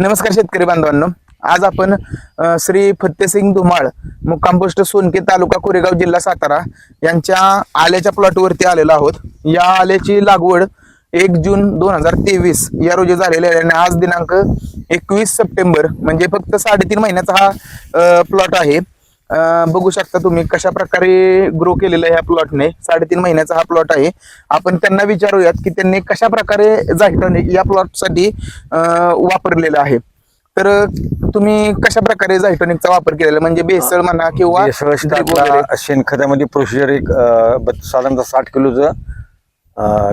नमस्कार शेतकरी बांधवांनो. आज आपण श्री फत्तेसिंग धुमाळ मुक्कामपोस्ट सोनके तालुका कोरेगाव जिल्हा सातारा यांच्या आल्याच्या प्लॉटवरती आलेलो आहोत. या आल्याची लागवड एक जून दोन हजार तेवीस या रोजी झालेली आहे आणि आज दिनांक एकवीस सप्टेंबर म्हणजे फक्त साडेतीन महिन्याचा हा प्लॉट आहे. बघू शकता तुम्ही कशा प्रकारे ग्रो केलेला आहे ह्या प्लॉटने साडेतीन महिन्याचा हा प्लॉट आहे. आपण त्यांना विचारूयात की त्यांनी कशा प्रकारे झायटॉन या प्लॉटसाठी वापरलेलं आहे. तर तुम्ही कशा प्रकारे झायटॉनिकचा वापर केलेला? म्हणजे बेसळ म्हणा किंवा? शेणखतामध्ये प्रोसिजर एक साधारणतः साठ किलोचं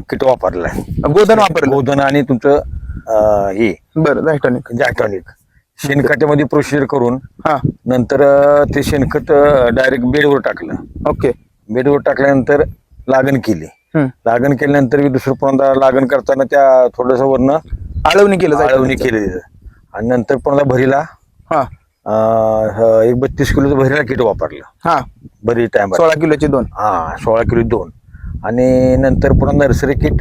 किट वापरलंय. गोधन वापरलं. गोधन आणि तुमचं हे. बरं झायटॉनिक जॅटॉनिक शेणखतामध्ये प्रोसिजर करून हा. नंतर अं, ते शेणखत डायरेक्ट बेडवर टाकलं. ओके. बेडवर टाकल्यानंतर लागण केली. हम्म. लागण केल्यानंतर मी दुसरं पुन्हा लागण करताना त्या थोडस वरनं आळवणी केलं आळवणी. केली. तिथं. आणि नंतर पुन्हा भरीला हा. अं, ह- एक बत्तीस किलोचं भरीला किट वापरलं. हा. भरी टाइम सोळा किलोचे दोन. हा सोळा किलो दोन. आणि नंतर पुन्हा नर्सरी किट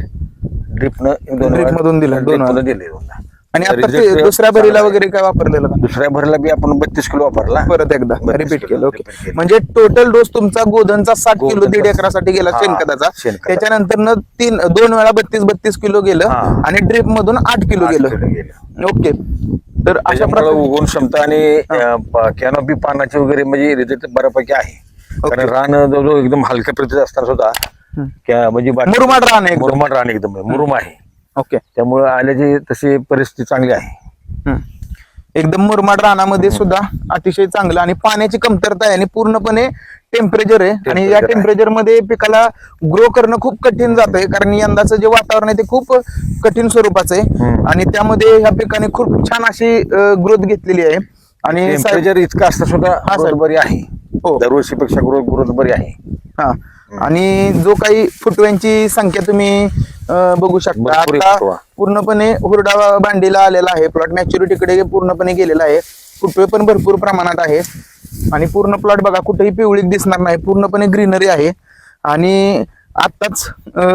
ड्रिपनं दोन Drip मधून दिलं, दोन वेळा. मधून दिले. आणि आता ते Result दुसऱ्या भरीला चांगला. वगैरे काय वापरलेलं का दुसऱ्या भरीला बी आपण बत्तीस किलो वापरला परत एकदा बत्तीस रिपीट किलो केलं ओके केलं. म्हणजे टोटल डोस तुमचा गोधनचा साठ किलो गोधनचा- दीड एकरासाठी गेला हा, शेणखताचा शेणखताचा. त्याच्यानंतर न तीन दोन वेळा बत्तीस बत्तीस किलो गेलं हा. आणि ड्रिप मधून आठ किलो आठ गेलं किलो गेलं. ओके तर अशा त्याच्यामुळे प्रकारे उगवण क्षमता आणि कॅनोपी पानाची वगैरे म्हणजे रिझल्ट बऱ्यापैकी आहे. कारण रान जवळजवळ एकदम हलक्या प्रतीचं असताना सुद्धा. क्या- म्हणजे बाकी- मुरमाड रान आहे एकदम. मुरमाड रान एकदम मुरुम आहे ओके त्यामुळे आल्याची तशी परिस्थिती चांगली आहे हम्म. एकदम मुरमाड रानामध्ये सुद्धा अतिशय चांगलं आणि पाण्याची कमतरता आहे आणि पूर्णपणे टेम्परेचर आहे आणि या Temperature आहे. टेम्परेचरमध्ये पिकाला ग्रो करणं खूप कठीण जात आहे कारण यंदाचं जे वातावरण आहे ते खूप कठीण स्वरूपाचं आहे हम्म. आणि त्यामध्ये ह्या पिकाने खूप छान अशी ग्रोथ घेतलेली आहे आणि टेम्परेचर इतकं असता सुद्धा हा, साहेब. बरी आहे हो. दरवर्षीपेक्षा ग्रोथ ग्रोथ बरी आहे हा आणि जो काही फुटव्यांची संख्या तुम्ही अं, बघू शकता भरपूर आता. पूर्णपणे हुरडा बांडीला आलेला आहे. प्लॉट मॅच्युरिटीकडे पूर्णपणे गेलेला आहे. फुटवे पण भरपूर प्रमाणात आहे. आणि पूर्ण प्लॉट बघा कुठेही पिवळी दिसणार नाही. पूर्णपणे ग्रीनरी आहे. आणि आत्ताच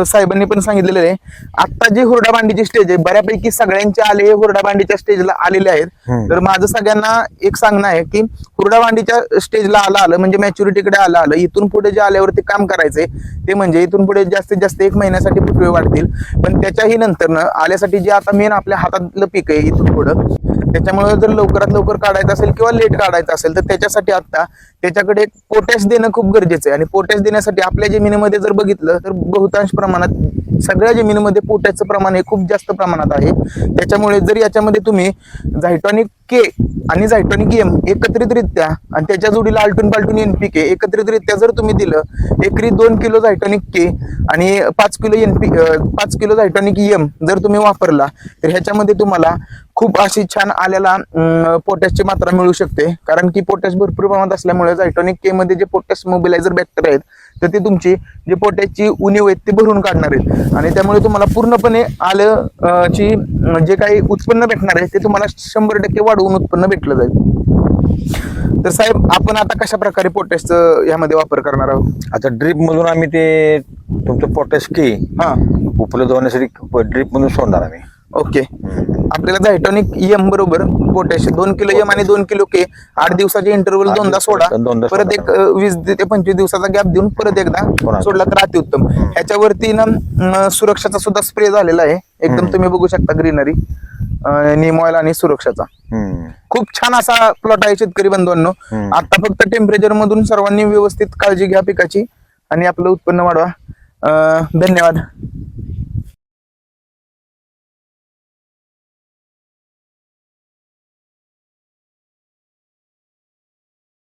साहेबांनी पण सांगितलेलं आहे. आत्ता जी हुरडा बांडीची स्टेज आहे बऱ्यापैकी सगळ्यांचे आले हे हुरडा बांडीच्या स्टेजला आलेले आहेत. तर माझं सगळ्यांना एक सांगणं आहे की हुरडा बांडीच्या स्टेजला आलं आलं म्हणजे मॅच्युरिटीकडे आलं आलं. इथून पुढे जे आल्यावरती काम करायचंय ते म्हणजे इथून पुढे जास्तीत जास्त एक महिन्यासाठी फुटवे वाढतील. पण त्याच्याही नंतरनं आल्यासाठी जे आता मेन आपल्या हातातलं पीक आहे इथून पुढं त्याच्यामुळे जर लवकरात लवकर काढायचं असेल किंवा लेट काढायचं असेल तर त्याच्यासाठी आता त्याच्याकडे पोटॅश देणं खूप गरजेचं आहे. आणि पोटॅश देण्यासाठी आपल्या जमिनीमध्ये जर बघितलं तर बहुतांश प्रमाणात सगळ्या जमिनीमध्ये पोटॅशचं प्रमाण हे खूप जास्त प्रमाणात आहे. त्याच्यामुळे जर याच्यामध्ये तुम्ही झायटॉनिक के आणि झायटॉनिक एम एकत्रितरित्या आणि त्याच्या जोडीला आलटून पालटून एन पी के एकत्रितरित्या जर तुम्ही दिलं एकरी दोन किलो झायटॉनिक के आणि पाच किलो एन पी पाच किलो झायटॉनिक एम जर तुम्ही वापरला तर ह्याच्यामध्ये तुम्हाला खूप अशी छान आल्याला पोटॅशची मात्रा मिळू शकते. कारण की पोटॅश भरपूर प्रमाणात असल्यामुळे झायटॉनिक के मध्ये जे पोटॅश मोबिलायझर बॅक्टर आहेत तर ते तुमची जे पोटॅशची उणीव आहेत ते भरून काढणार आहेत. आणि त्यामुळे तुम्हाला पूर्णपणे आलं ची जे काही उत्पन्न भेटणार आहे ते तुम्हाला शंभर टक्के वाढवून उत्पन्न भेटलं जाईल. तर साहेब आपण आता कशा प्रकारे पोटॅशचं ह्यामध्ये वापर करणार आहोत? आता ड्रीप मधून आम्ही ते तुमचं पोटॅश की हा. उपलब्ध होण्यासाठी ड्रीप मधून सोडणार आम्ही. ओके. आपल्याला झायटॉनिक एम बरोबर पोटॅश दोन किलो एम आणि दोन किलो के आठ दिवसाचे इंटरव्हल दोनदा सोडा. दोनदा परत एक वीस ते पंचवीस दिवसाचा गॅप देऊन परत एकदा सोडा. सोडला तर अतिउत्तम. ह्याच्यावरती ना सुरक्षाचा सुद्धा स्प्रे झालेला आहे. एकदम. तुम्ही बघू शकता ग्रीनरी निम ऑइल आणि सुरक्षाचा. खूप छान असा प्लॉट आहे शेतकरी बंधूंनो. आता फक्त टेम्परेचर मधून सर्वांनी व्यवस्थित काळजी घ्या पिकाची आणि आपलं उत्पन्न वाढवा धन्यवाद